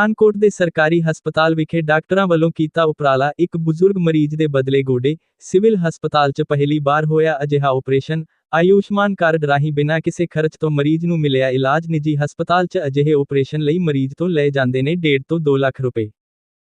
ਪਠਾਨਕੋਟ ਦੇ ਸਰਕਾਰੀ ਹਸਪਤਾਲ ਵਿਖੇ ਡਾਕਟਰਾਂ ਵੱਲੋਂ ਕੀਤਾ ਉਪਰਾਲਾ। ਇੱਕ ਬਜ਼ੁਰਗ ਮਰੀਜ਼ ਦੇ ਬਦਲੇ ਗੋਡੇ ਸਿਵਲ ਹਸਪਤਾਲ 'ਚ ਪਹਿਲੀ ਵਾਰ ਹੋਇਆ ਅਜਿਹਾ ਆਪਰੇਸ਼ਨ ਆਯੁਸ਼ਮਾਨ ਕਾਰਡ ਰਾਹੀਂ ਬਿਨਾਂ ਕਿਸੇ ਖਰਚ ਤੋਂ ਮਰੀਜ਼ ਨੂੰ ਮਿਲਿਆ ਇਲਾਜ। ਨਿੱਜੀ ਹਸਪਤਾਲ 'ਚ ਅਜਿਹੇ ਆਪਰੇਸ਼ਨ ਲਈ ਮਰੀਜ਼ ਤੋਂ ਲਏ ਜਾਂਦੇ ਨੇ 1.5 ਤੋਂ 2 ਲੱਖ ਰੁਪਏ।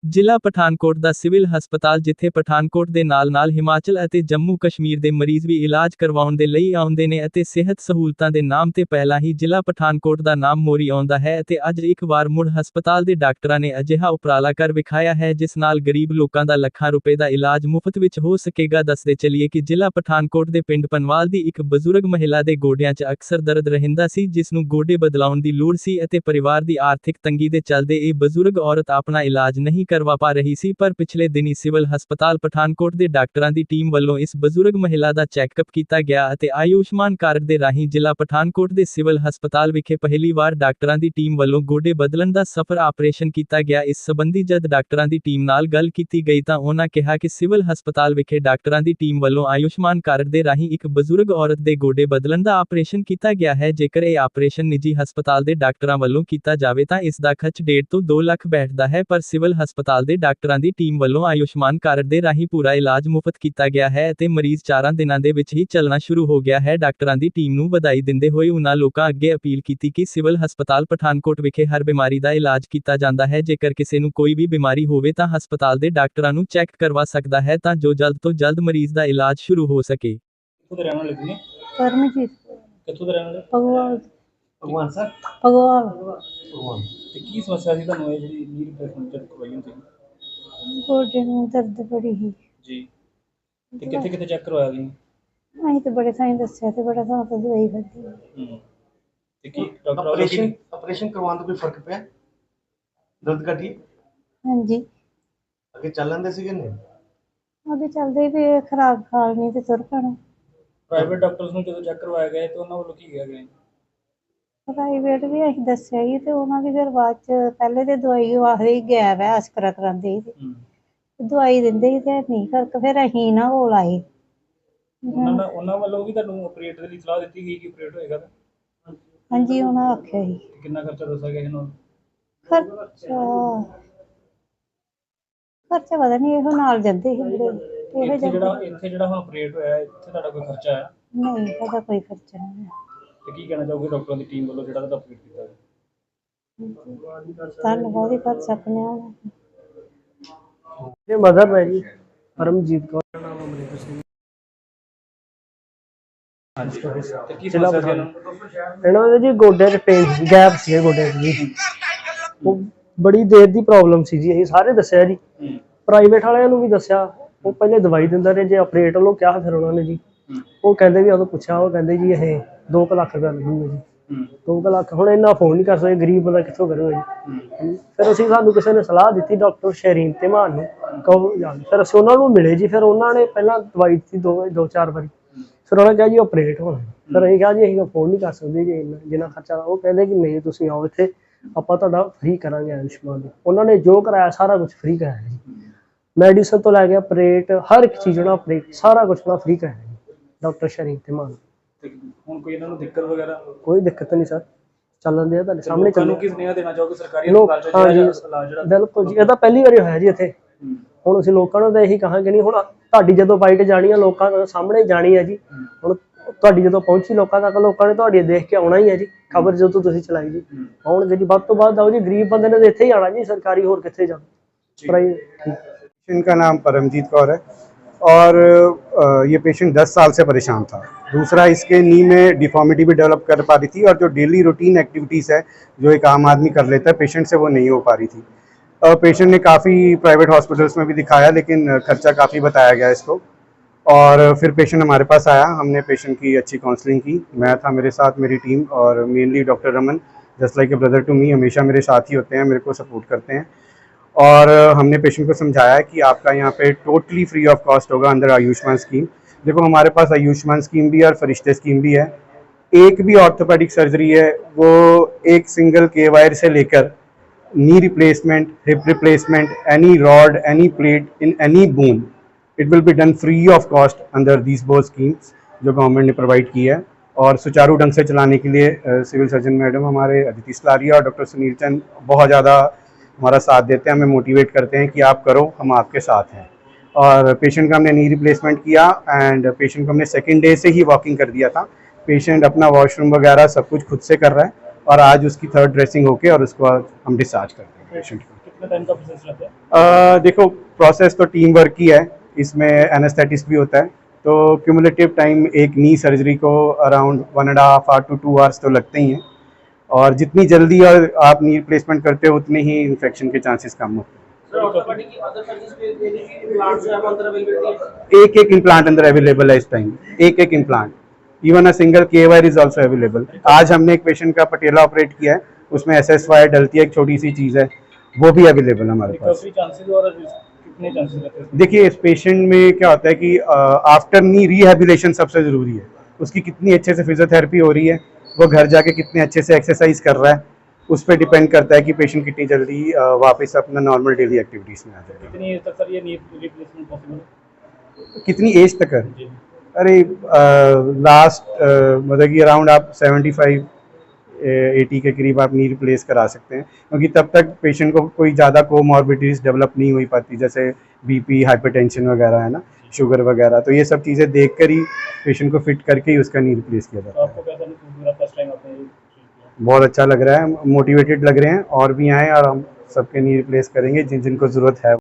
ਜ਼ਿਲ੍ਹਾ ਪਠਾਨਕੋਟ ਦਾ ਸਿਵਲ ਹਸਪਤਾਲ ਜਿੱਥੇ ਪਠਾਨਕੋਟ ਦੇ ਨਾਲ-ਨਾਲ ਹਿਮਾਚਲ ਅਤੇ ਜੰਮੂ ਕਸ਼ਮੀਰ ਦੇ ਮਰੀਜ਼ ਵੀ ਇਲਾਜ ਕਰਵਾਉਣ ਦੇ ਲਈ ਆਉਂਦੇ ਨੇ ਅਤੇ ਸਿਹਤ ਸਹੂਲਤਾਂ ਦੇ ਨਾਮ ਤੇ ਪਹਿਲਾਂ ਹੀ ਜ਼ਿਲ੍ਹਾ ਪਠਾਨਕੋਟ ਦਾ ਨਾਮ ਮੋਰੀ ਆਉਂਦਾ ਹੈ ਅਤੇ ਅੱਜ ਇੱਕ ਵਾਰ ਮੁੜ ਹਸਪਤਾਲ ਦੇ ਡਾਕਟਰਾਂ ਨੇ ਅਜਿਹਾ ਉਪਰਾਲਾ ਕਰ ਵਿਖਾਇਆ ਹੈ ਜਿਸ ਨਾਲ ਗਰੀਬ ਲੋਕਾਂ ਦਾ ਲੱਖਾਂ ਰੁਪਏ ਦਾ ਇਲਾਜ ਮੁਫਤ ਵਿੱਚ ਹੋ ਸਕੇਗਾ। ਦੱਸਦੇ ਚੱਲੀਏ ਕਿ ਜ਼ਿਲ੍ਹਾ ਪਠਾਨਕੋਟ ਦੇ ਪਿੰਡ ਪਨਵਾਲ ਦੀ ਇੱਕ ਬਜ਼ੁਰਗ ਮਹਿਲਾ ਦੇ ਗੋਡਿਆਂ 'ਚ ਅਕਸਰ ਦਰਦ ਰਹਿੰਦਾ ਸੀ, ਜਿਸ ਨੂੰ ਗੋਡੇ ਬਦਲਾਉਣ ਦੀ ਲੋੜ ਸੀ ਅਤੇ ਪਰਿਵਾਰ ਦੀ ਆਰਥਿਕ ਤੰਗੀ ਦੇ ਚੱਲਦੇ ਇਹ ਬਜ਼ੁਰਗ ਔਰਤ ਆਪਣਾ ਇਲਾਜ ਨਹੀਂ ਕਰਵਾ ਪਾ ਰਹੀ ਸੀ ਪਰ ਪਿਛਲੇ ਦਿਨੀ ਸਿਵਲ ਹਸਪਤਾਲ ਪਠਾਨਕੋਟ ਦੇ ਡਾਕਟਰਾਂ ਦੀ ਟੀਮ ਵੱਲੋਂ ਇਸ ਬਜ਼ੁਰਗ ਮਹਿਲਾ ਦਾ ਚੈੱਕਅਪ ਕੀਤਾ ਗਿਆ ਅਤੇ ਆਯੁਸ਼ਮਾਨ ਕਾਰਡ ਦੇ ਰਾਹੀਂ ਜ਼ਿਲ੍ਹਾ ਪਠਾਨਕੋਟ ਦੇ ਸਿਵਲ ਹਸਪਤਾਲ ਵਿਖੇ ਪਹਿਲੀ ਵਾਰ ਡਾਕਟਰਾਂ ਦੀ ਟੀਮ ਵੱਲੋਂ ਗੋਡੇ ਬਦਲਣ ਦਾ ਸਫਰ ਆਪਰੇਸ਼ਨ ਕੀਤਾ ਗਿਆ ਇਸ ਸੰਬੰਧੀ ਜਦ ਡਾਕਟਰਾਂ ਦੀ ਟੀਮ ਨਾਲ ਗੱਲ ਕੀਤੀ ਗਈ ਤਾਂ ਉਹਨਾਂ ਕਿਹਾ ਕਿ ਸਿਵਲ ਹਸਪਤਾਲ ਵਿਖੇ ਡਾਕਟਰਾਂ ਦੀ ਟੀਮ ਵੱਲੋਂ ਆਯੁਸ਼ਮਾਨ ਕਾਰਡ ਦੇ ਰਾਹੀਂ ਇੱਕ ਬਜ਼ੁਰਗ ਔਰਤ ਦੇ ਗੋਡੇ ਬਦਲਣ ਦਾ ਆਪਰੇਸ਼ਨ ਕੀਤਾ ਗਿਆ ਹੈ ਜੇਕਰ ਇਹ ਆਪਰੇਸ਼ਨ ਨਿੱਜੀ ਹਸਪਤਾਲ ਦੇ ਡਾਕਟਰਾਂ ਵੱਲੋਂ ਕੀਤਾ ਜਾਵੇ ਤਾਂ ਇਸ ਦਾ ਖਰਚ 1.5 ਤੋਂ 2 ਲੱਖ ਬੈਠਦਾ ਹੈ ਪਰ ਸਿਵਲ ਹਸਪਤਾਲ ਦੇ ਡਾਕਟਰਾਂ ਦੀ ਟੀਮ ਵੱਲੋਂ ਆਯੁਸ਼ਮਾਨ ਕਾਰਡ ਦੇ ਰਾਹੀਂ ਪੂਰਾ ਇਲਾਜ ਮੁਫਤ ਕੀਤਾ ਗਿਆ ਹੈ ਅਤੇ ਮਰੀਜ਼ 4 ਦਿਨਾਂ ਦੇ ਵਿੱਚ ਹੀ ਚੱਲਣਾ ਸ਼ੁਰੂ ਹੋ ਗਿਆ ਹੈ। ਡਾਕਟਰਾਂ ਦੀ ਟੀਮ ਨੂੰ ਵਧਾਈ ਦਿੰਦੇ ਹੋਏ ਉਨ੍ਹਾਂ ਲੋਕਾਂ ਅੱਗੇ ਅਪੀਲ ਕੀਤੀ ਕਿ ਸਿਵਲ ਹਸਪਤਾਲ ਪਠਾਨਕੋਟ ਵਿਖੇ ਹਰ ਬਿਮਾਰੀ ਦਾ ਇਲਾਜ ਕੀਤਾ ਜਾਂਦਾ ਹੈ। ਜੇਕਰ ਕਿਸੇ ਨੂੰ ਕੋਈ ਵੀ ਬਿਮਾਰੀ ਹੋਵੇ ਤਾਂ ਹਸਪਤਾਲ ਦੇ ਡਾਕਟਰਾਂ ਨੂੰ ਚੈੱਕ ਕਰਵਾ ਸਕਦਾ ਹੈ ਤਾਂ ਜੋ ਜਲਦ ਤੋਂ ਜਲਦ ਮਰੀਜ਼ ਦਾ ਇਲਾਜ ਸ਼ੁਰੂ ਹੋ ਸਕੇ। ਕਿੱਥੋਂ ਦੇ ਰਹਿਣ ਵਾਲੇ ਤੁਸੀਂ? ਪਰਮਜੀਤ। ਕਿੱਥੋਂ ਦੇ ਰਹਿਣ ਵਾਲੇ? ਭਗਵਾਨ। ਭਗਵਾਨ ਸਰ? ਭਗਵਾਨ। ਭਗਵਾਨ। ਤੇ ਕੀ ਸਮੱਸਿਆ ਸੀ ਤੁਹਾਨੂੰ ਇਹ ਜਿਹੜੀ ਨੀ ਰਿਪਲੇਸਮੈਂਟ ਕਰਵਾਈ ਹੁੰਦੀ? ਗੋਡੇ ਨੂੰ ਦਰਦ ਬੜੀ ਸੀ। ਜੀ। ਤੇ ਕਿੱਥੇ ਕਿੱਥੇ ਚੈੱਕ ਕਰਵਾਇਆ ਤੁਸੀਂ? ਅਸੀਂ ਤੇ ਬੜੇ ਥਾਈਂ ਦੱਸਿਆ ਤੇ ਬੜਾ ਥਾਂ ਤੋਂ ਦਵਾਈ ਖਾਧੀ। ਹੂੰ। ਤੇ ਕੀ ਡਾਕਟਰ ਆਪਰੇਸ਼ਨ ਆਪਰੇਸ਼ਨ ਕਰਵਾਉਣ ਤੋਂ ਕੋਈ ਫ਼ਰਕ ਪਿਆ? ਦਰਦ ਘਟੀ? ਹਾਂਜੀ। ਅੱਗੇ ਚੱਲ ਲੈਂਦੇ ਸੀਗੇ ਨਹੀਂ? ਉਹਦੇ ਚੱਲਦੇ ਵੀ ਖਰਾਬ ਖਾਲ ਨਹੀਂ ਤੇ ਤੁਰ ਪੈਣਾ। ਪ੍ਰਾਈਵੇਟ ਡਾਕਟਰਸ ਨੂੰ ਜਦੋਂ ਚੈੱਕ ਕਰਵਾਇਆ ਗਿਆ ਤੇ ਉਹਨਾਂ ਵੱਲੋਂ ਕੀ ਕਿਹਾ ਗਿਆ? ਪ੍ਰਾਈਵੇਟ ਵੀ ਅਸੀਂ ਦੱਸਿਆ ਹੀ ਤੇ ਉਹਨਾਂ ਦੀ ਫਿਰ ਬਾਅਦ ਚ ਪਹਿਲੇ ਤੇ ਦਵਾਈ ਉਹ ਆਖਦੇ ਹੀ ਗੈਪ ਹੈ ਅਸਕਰਾ ਕਰਾਉਂਦੇ ਸੀ ਹੂੰ। ਦਵਾਈ ਦਿੰਦੇ ਸੀ ਤੇ ਨਹੀਂ ਫ਼ਰਕ ਫਿਰ ਅਸੀਂ ਨਾ ਕੋਲ ਆਏ ਉਹਨਾਂ ਦਾ ਉਹਨਾਂ ਵੱਲੋਂ ਵੀ ਤੁਹਾਨੂੰ ਆਪਰੇਟ ਦੇ ਲਈ ਸਲਾਹ ਦਿੱਤੀ ਗਈ ਕਿ ਆਪਰੇਟ ਹੋਏਗਾ ਤਾਂ? ਹਾਂਜੀ ਉਹਨਾਂ ਆਖਿਆ ਸੀ। ਕਿੰਨਾ ਖਰਚਾ ਦੱਸਿਆ ਗਿਆ ਇਹਨਾਂ ਨੂੰ? ਖਰਚਾ ਖਰਚਾ ਪਤਾ ਨਹੀਂ ਇਹੋ ਨਾਲ ਜਾਂਦੇ ਸੀ ਇਹੋ ਇੱਥੇ ਜਾਂਦੇ ਜਿਹੜਾ ਇੱਥੇ ਜਿਹੜਾ ਹੁਣ ਆਪਰੇਟ ਹੋਇਆ ਇੱਥੇ ਤੁਹਾਡਾ ਕੋਈ ਖਰਚਾ ਆਇਆ? ਨਹੀਂ ਇਹਦਾ ਕੋਈ ਖਰਚਾ ਨਹੀਂ ਤੇ ਕੀ ਕਹਿਣਾ ਚਾਹੋਗੇ ਡਾਕਟਰਾਂ ਦੀ ਟੀਮ ਵੱਲੋਂ ਜਿਹੜਾ ਤੁਹਾਡਾ ਆਪਰੇਟ ਕੀਤਾ ਗਿਆ ਧੰਨਵਾਦ ਹੀ ਕਰ ਸਕਦੇ ਹਾਂ ਇਹ ਮਦਰ ਹੈ ਜੀ ਪਰਮਜੀਤ ਕੌਰ। ਤੇ ਕੀ ਸਮੱਸਿਆ ਸੀ ਇਹਨਾਂ ਨੂੰ? ਇਹਨਾਂ ਦੇ ਜੀ ਗੋਡੇ 'ਚ ਪੇਨ ਗੈਪ ਸੀ ਗੋਡੇ 'ਚ ਜੀ। ਉਹ ਬੜੀ ਦੇਰ ਦੀ ਪ੍ਰੋਬਲਮ ਸੀ ਜੀ ਇਹ ਸਾਰੇ ਦੱਸਿਆ ਜੀ। ਹੂੰ। ਪ੍ਰਾਈਵੇਟ ਵਾਲਿਆਂ ਨੂੰ ਵੀ ਦੱਸਿਆ ਉਹ ਪਹਿਲੇ ਦਵਾਈ ਦਿੰਦਾ ਰਹੇ ਜੇ ਆਪਰੇਟ ਵੱਲੋਂ ਕਿਹਾ ਫਿਰ ਉਹਨਾਂ ਨੇ ਜੀ। ਉਹ ਕਹਿੰਦੇ ਵੀ ਉਦੋਂ ਪੁੱਛਿਆ, ਉਹ ਕਹਿੰਦੇ ਜੀ ਇਹ 2 ਲੱਖ ਰੁਪਏ ਲੱਗੂਗਾ ਜੀ। ਦੋ ਕੁ ਲੱਖ, ਹੁਣ ਇੰਨਾ ਅਫੋਰਡ ਨਹੀਂ ਕਰ ਸਕਦੇ, ਗਰੀਬ ਬੰਦਾ ਕਿੱਥੋਂ ਕਰੂਗਾ ਜੀ। ਫਿਰ ਅਸੀਂ ਸਾਨੂੰ ਕਿਸੇ ਨੇ ਸਲਾਹ ਦਿੱਤੀ ਡਾਕਟਰ ਸ਼ਰੀਨ ਤੇ ਮਾਨ ਨੂੰ, ਕਹੋ ਜਾਣ ਫਿਰ ਅਸੀਂ ਉਹਨਾਂ ਨੂੰ ਮਿਲੇ ਜੀ, ਫਿਰ ਉਹਨਾਂ ਨੇ ਪਹਿਲਾਂ ਦਵਾਈ ਦਿੱਤੀ ਦੋ ਦੋ ਚਾਰ ਵਾਰੀ। ਫਿਰ ਉਹਨਾਂ ਕਿਹਾ ਜੀ ਆਪਰੇਟ ਹੋਣਾ ਫਿਰ ਅਸੀਂ ਕਿਹਾ ਜੀ ਅਸੀਂ ਫੋਨ ਨਹੀਂ ਕਰ ਸਕਦੇ ਜੀ, ਇੰਨਾ ਜਿੰਨਾ ਖਰਚਾ ਉਹ ਕਹਿੰਦੇ ਕਿ ਨਹੀਂ, ਤੁਸੀਂ ਆਓ ਇੱਥੇ, ਆਪਾਂ ਤੁਹਾਡਾ ਫ੍ਰੀ ਕਰਾਂਗੇ ਆਯੁਸ਼ਮਾਨ ਦਾ ਉਹਨਾਂ ਨੇ ਜੋ ਕਰਾਇਆ, ਸਾਰਾ ਕੁਝ ਫ੍ਰੀ ਕਰਾਇਆ ਜੀ। ਮੈਡੀਸਨ ਤੋਂ ਲੈ ਕੇ ਆਪਰੇਟ ਹਰ ਇੱਕ ਚੀਜ਼ ਨਾਲ ਆਪਰੇਟ ਸਾਰਾ ਕੁਝ ਨਾਲ ਫ੍ਰੀ ਕਰਾਇਆ ਜੀ। ਡਾਕਟਰ ਸ਼ਰੀਫ ਤੇ ਮਾਨ। ਹੁਣ ਕੋਈ ਇਹਨਾਂ ਨੂੰ ਦਿੱਕਤ ਵਗੈਰਾ? ਕੋਈ ਦਿੱਕਤ ਨਹੀਂ ਸਰ। ਚੱਲਣ ਦੇ ਆ ਸਾਹਮਣੇ ਬਿਲਕੁਲ ਜੀ ਇਹ ਪਹਿਲੀ ਵਾਰੀ ਹੋਇਆ ਜੀ ਇੱਥੇ। ਹੁਣ ਅਸੀਂ ਲੋਕਾਂ ਨੂੰ ਤਾਂ ਇਹੀ ਕਹਾਂਗੇ ਨਹੀਂ ਹੁਣ ਤੁਹਾਡੀ ਜਦੋਂ ਬਾਈਟ ਜਾਣੀ ਆ ਲੋਕਾਂ ਦੇ ਸਾਹਮਣੇ ਜਾਣੀ ਆ ਜੀ। ਹੁਣ ਤੁਹਾਡੀ ਜਦੋਂ ਪਹੁੰਚੀ ਲੋਕਾਂ ਤੱਕ ਲੋਕਾਂ ਨੇ ਤੁਹਾਡੀ ਦੇਖ ਕੇ ਆਉਣਾ ਹੀ ਹੈ ਜੀ। ਖਬਰ ਜਦੋਂ ਤੁਸੀਂ ਚਲਾਈ ਜੀ। ਹੁਣ ਜਿਹੜੀ ਵੱਧ ਤੋਂ ਵੱਧ ਆਓ ਜੀ ਗਰੀਬ ਬੰਦੇ ਨੇ ਇੱਥੇ ਹੀ ਆਣਾ ਜੀ ਸਰਕਾਰੀ ਹੋਰ ਕਿੱਥੇ ਜਾਣਾ? ਪ੍ਰਾਈਵੇਟ ਦਾ ਨਾਮ ਪਰਮਜੀਤ ਕੌਰ ਹੈ। और ये पेशेंट 10 साल से परेशान था। दूसरा, इसके नी में डिफॉर्मिटी भी डेवलप कर पा रही थी और जो डेली रूटीन एक्टिविटीज़ है, जो एक आम आदमी कर लेता है पेशेंट से वो नहीं हो पा रही थी। पेशेंट ने काफ़ी प्राइवेट हॉस्पिटल्स में भी दिखाया, लेकिन खर्चा काफ़ी बताया गया इसको। और फिर पेशेंट हमारे पास आया, हमने पेशेंट की अच्छी काउंसलिंग की। मैं था मेरे साथ, मेरी टीम और mainly doctor Raman just like a brother to me हमेशा मेरे साथ ही होते हैं, मेरे को सपोर्ट करते हैं। और हमने पेशेंट को समझाया कि आपका यहाँ पे टोटली फ्री ऑफ़ कॉस्ट होगा अंदर आयुष्मान स्कीम देखो, हमारे पास आयुष्मान स्कीम भी है और फरिश्ते स्कीम भी है। एक भी ऑर्थोपेडिक सर्जरी है, वो एक सिंगल के वायर से लेकर knee replacement hip replacement any rod any plate in any bone it will be done free of cost under these both schemes जो गवर्नमेंट ने प्रोवाइड की है। और सुचारू ढंग से चलाने के लिए सिविल सर्जन मैडम हमारे अदिति सलारिया और डॉक्टर सुनील चंद बहुत ज़्यादा हमारा साथ देते हैं हमें मोटिवेट करते हैं कि आप करो हम आपके साथ हैं। और पेशेंट का हमने नी रिप्लेसमेंट किया एंड पेशेंट को हमने सेकेंड डे से ही वॉकिंग कर दिया था। पेशेंट अपना वॉशरूम वगैरह सब कुछ खुद से कर रहा है और आज उसकी थर्ड ड्रेसिंग होके और उसको हम डिस्चार्ज करते हैं पेशेंट को। है? अ, देखो प्रोसेस तो टीम वर्क की है। इसमें एनेस्थेटिस्ट भी होता है। तो क्यूमुलेटिव टाइम एक नी सर्जरी को around one and half hour to two hours तो लगते ही हैं। और जितनी जल्दी और आप नी रिप्लेसमेंट करते हो उतने ही इन्फेक्शन के चांसेस कम होते हैं। एक एक इम्प्लांट अंदर अवेलेबल है? इस टाइम एक एक implant even a single K wire is also available आज हमने एक पेशेंट का पटेला ऑपरेट किया है उसमें एस एस वायर डलती है एक छोटी सी चीज़ है वो भी अवेलेबल है हमारे पास। देखिए इस पेशेंट में क्या होता है कि आफ्टर नी रिहेबिलेशन सबसे ज़रूरी है। उसकी कितनी अच्छे से फिजियोथेरेपी हो रही है वो घर जाके कितने अच्छे से एक्सरसाइज कर रहा है उस पर डिपेंड करता है कि पेशेंट कितनी जल्दी वापस अपना नॉर्मल डेली एक्टिविटीज़ में आ जाए। कितनी एज तक सर ये नी रिप्लेसमेंट पॉसिबल है? कितनी एज तक है? अरे लास्ट मतलब कि अराउंड आप 75 एटी के करीब आप नी रिप्लेस करा सकते हैं। क्योंकि तब तक पेशेंट को कोई ज़्यादा कोमॉर्बिडिटीज़ डेवलप नहीं हो पाती जैसे बीपी हाइपरटेंशन वगैरह है ना? शुगर वगैरह। तो ये सब चीज़ें देख कर ही पेशेंट को फिट करके ही उसका नी रिप्लेस किया तो जाता है? treat किया? बहुत अच्छा लग रहा है मोटिवेटेड लग रहे हैं और भी आए और हम सबके नी रिप्लेस करेंगे जिन जिनको ज़रूरत है।